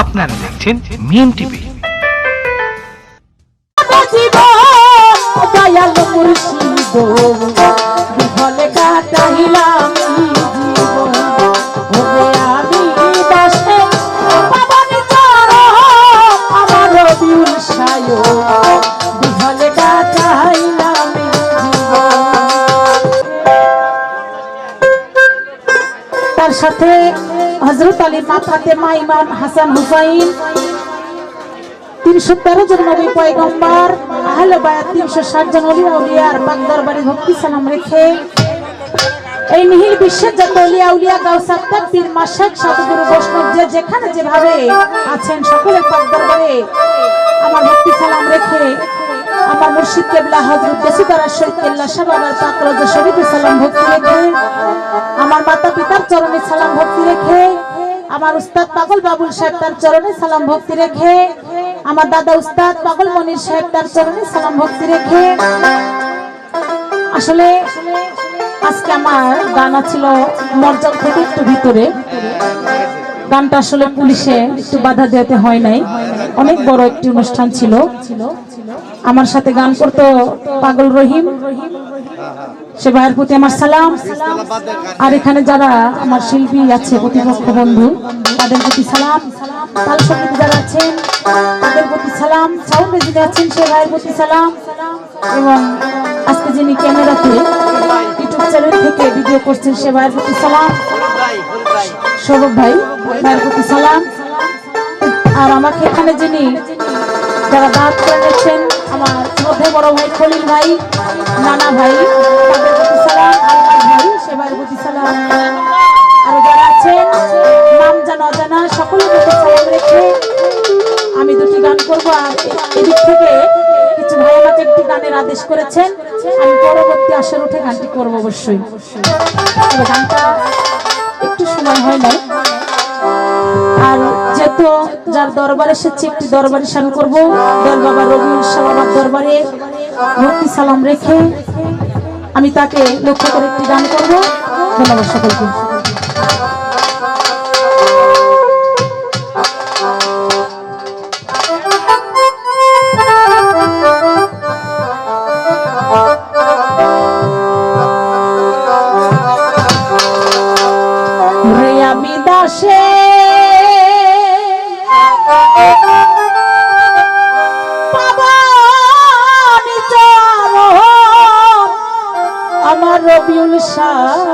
আপনারা দেখছেন মিম টিভি। দয়াল মুর্শিদ। বিফলে কাটাইলাম হজরত মাথাতে মাইমান হাসান হুসাইন। তিনশো তেরো জন নবী পয়গম্বর, আহলে তিনশো ষাট জন অলি উলিয়ার দরবারে ভক্তি সালাম রেখে এই নিহিল বিশ্বের যত অলিয়া উলিয়া বৈষ্ণব যে যেখানে যেভাবে আছেন সকলে পাক দরবারে আমার ভক্তি সালাম রেখে আমার মুর্শিদ কেবলা শরীফ কেল্লা পাক রোজা শরীফে সালাম ভক্তি রেখে, আমার মাতা পিতার চরণে সালাম ভক্তি রেখে আমার উস্তাদ পাগল বাবুল সাহেব তার চরণে সালাম ভক্তি রেখে, আমার দাদা উস্তাদ পাগল মনির সাহেব তার চরণে সালাম ভক্তি রেখে। আসলে, আজকে আমার গানা ছিল মর্যাদা থেকে একটু ভিতরে। গানটা আসলে পুলিশে একটু বাধা দিতে হয় নাই। অনেক বড় একটি অনুষ্ঠান ছিল। আমার সাথে গান করতো পাগল রহিম। সে ভাইয়ের প্রতি আমার সালাম। আর এখানে যারা আমার শিল্পী আছে, প্রতিপক্ষ বন্ধু, তাদের প্রতি সালাম। তাল যারা আছেন, তাদের প্রতি সালাম। সাউন্ডে যিনি আছেন, সে ভাইয়ের প্রতি সালাম। এবং আজকে যিনি ক্যামেরাতে ইউটিউব চ্যানেল থেকে ভিডিও করছেন, সে ভাইয়ের প্রতি সালাম। সৌরভ ভাই, ভাইয়ের প্রতি সালাম। আর আমাকে এখানে যিনি যারা দাঁত করে আমার বড় ভাই খলিল ভাই নানা ভাই, তাদের ভাই, সেবার প্রতি সালাম। আর যারা আছেন, নাম জানা অজানা, সকলের সালাম রেখে আমি দুটি গান করব। আর এদিক থেকে কিছু ভাই আমাকে একটি গানের আদেশ করেছেন। আমি পরবর্তী আসর উঠে গানটি করব অবশ্যই। গানটা একটু সময় হয় নাই আর যেহেতু যার দরবারে এসেছে, একটি দরবারে স্নান করব। দল বাবা রবিউল শাহ বাবার দরবারে। ভক্তি সালাম রেখে আমি তাকে লক্ষ্য করে একটি গান করব। ধন্যবাদ সকলকে। রবিউল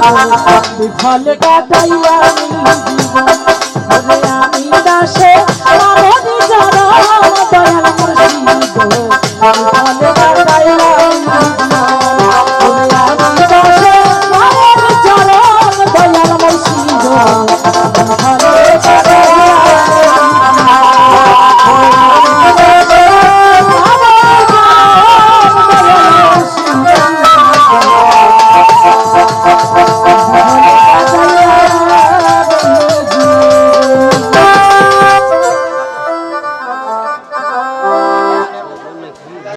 দয়ার কাটাইয়া